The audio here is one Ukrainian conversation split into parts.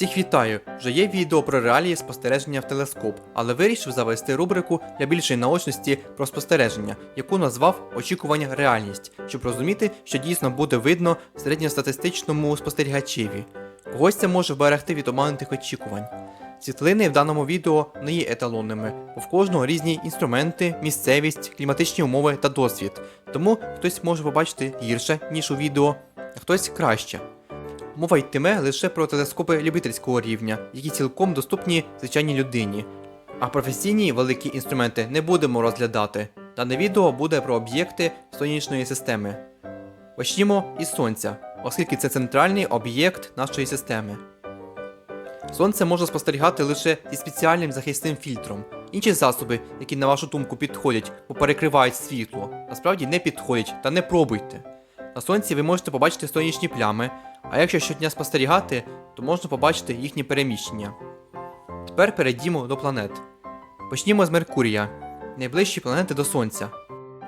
Всіх вітаю! Вже є відео про реалії спостереження в телескоп, але вирішив завести рубрику для більшої наочності про спостереження, яку назвав Очікування реальність, щоб розуміти, що дійсно буде видно середньостатистичному спостерігачеві. Когось це може вберегти від оманутих очікувань. Світлини в даному відео не є еталонними, бо в кожного різні інструменти, місцевість, кліматичні умови та досвід. Тому хтось може побачити гірше, ніж у відео, а хтось краще. Мова йтиме лише про телескопи любительського рівня, які цілком доступні звичайній людині. А професійні великі інструменти не будемо розглядати. Дане відео буде про об'єкти сонячної системи. Почнімо із Сонця, оскільки це центральний об'єкт нашої системи. Сонце можна спостерігати лише зі спеціальним захисним фільтром. Інші засоби, які на вашу думку підходять, бо перекривають світло, насправді не підходять та не пробуйте. На сонці ви можете побачити сонячні плями, а якщо щодня спостерігати, то можна побачити їхнє переміщення. Тепер перейдімо до планет. Почнімо з Меркурія, найближчі планети до Сонця.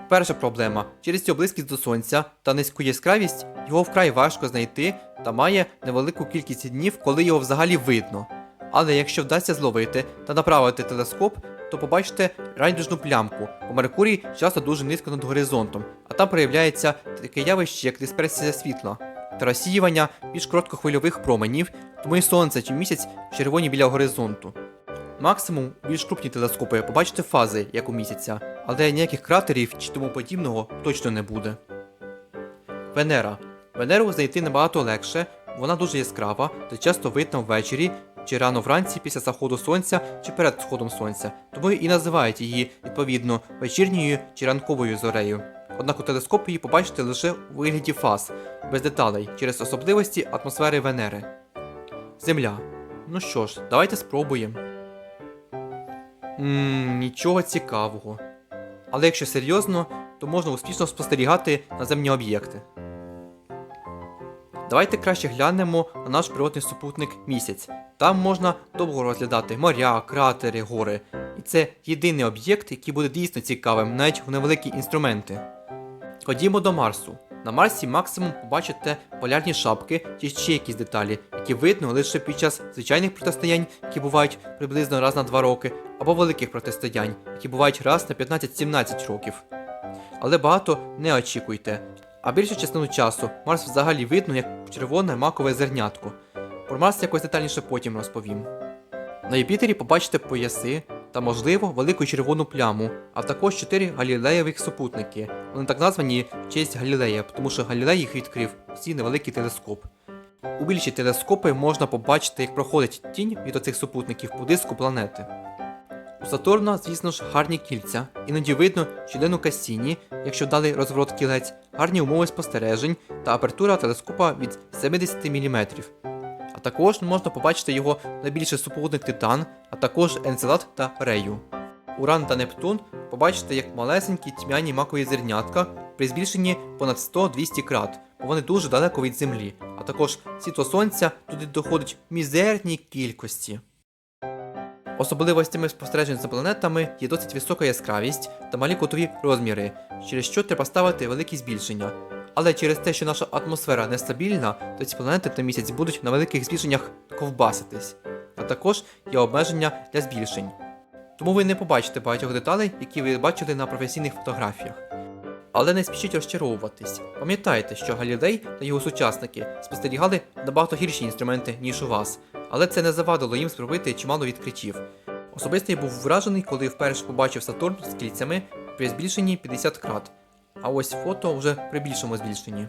Перша проблема: через цю близькість до Сонця та низьку яскравість його вкрай важко знайти та має невелику кількість днів, коли його взагалі видно. Але якщо вдасться зловити та направити телескоп, то побачите райдужну плямку, бо Меркурій часто дуже низько над горизонтом, а там проявляється таке явище, як дисперсія світла та розсіювання більш короткохвильових променів, тому і сонце чи місяць червоні біля горизонту. Максимум більш крупні телескопи побачите фази, як у місяця, але ніяких кратерів чи тому подібного точно не буде. Венера. Венеру знайти набагато легше, вона дуже яскрава та часто видна ввечері чи рано вранці після заходу сонця чи перед сходом сонця, тому і називають її відповідно вечірньою чи ранковою зорею. Однак у телескопі її побачите лише у вигляді фаз, без деталей, через особливості атмосфери Венери. Земля. Ну що ж, давайте спробуємо. Ммм, нічого цікавого. Але якщо серйозно, то можна успішно спостерігати наземні об'єкти. Давайте краще глянемо на наш природний супутник місяць. Там можна довго розглядати моря, кратери, гори. І це єдиний об'єкт, який буде дійсно цікавим, навіть в невеликі інструменти. Ходімо до Марсу. На Марсі максимум побачите полярні шапки чи ще якісь деталі, які видно лише під час звичайних протистоянь, які бувають приблизно раз на 2 роки, або великих протистоянь, які бувають раз на 15-17 років. Але багато не очікуйте. А більшу частину часу Марс взагалі видно як червоне макове зернятко. Про Марс якось детальніше потім розповім. На Юпітері побачите пояси та, можливо, велику червону пляму, а також чотири галілеєвих супутники. Вони так названі в честь Галілея, тому що Галілей їх відкрив свій невеликий телескоп. У більші телескопи можна побачити, як проходить тінь від оцих супутників по диску планети. У Сатурна, звісно ж, гарні кільця, іноді видно щілину Кассіні, якщо дали розворот кілець, гарні умови спостережень та апертура телескопа від 70 мм. Також можна побачити його найбільший супутник Титан, а також Енцелад та Рею. Уран та Нептун побачите як малесенькі тьмяні макові зернятка при збільшенні понад 100-200 крат, бо вони дуже далеко від Землі, а також світло сонця туди доходить в мізерній кількості. Особливостями спостережень за планетами є досить висока яскравість та малі кутові розміри, через що треба ставити великі збільшення. Але через те, що наша атмосфера нестабільна, то ці планети та місяць будуть на великих збільшеннях ковбаситись, а також є обмеження для збільшень. Тому ви не побачите багатьох деталей, які ви бачили на професійних фотографіях. Але не спішіть розчаровуватись. Пам'ятайте, що Галілей та його сучасники спостерігали набагато гірші інструменти, ніж у вас, але це не завадило їм зробити чимало відкриттів. Особисто я був вражений, коли вперше побачив Сатурн з кільцями при збільшенні 50 крат. А ось фото вже при більшому збільшенні.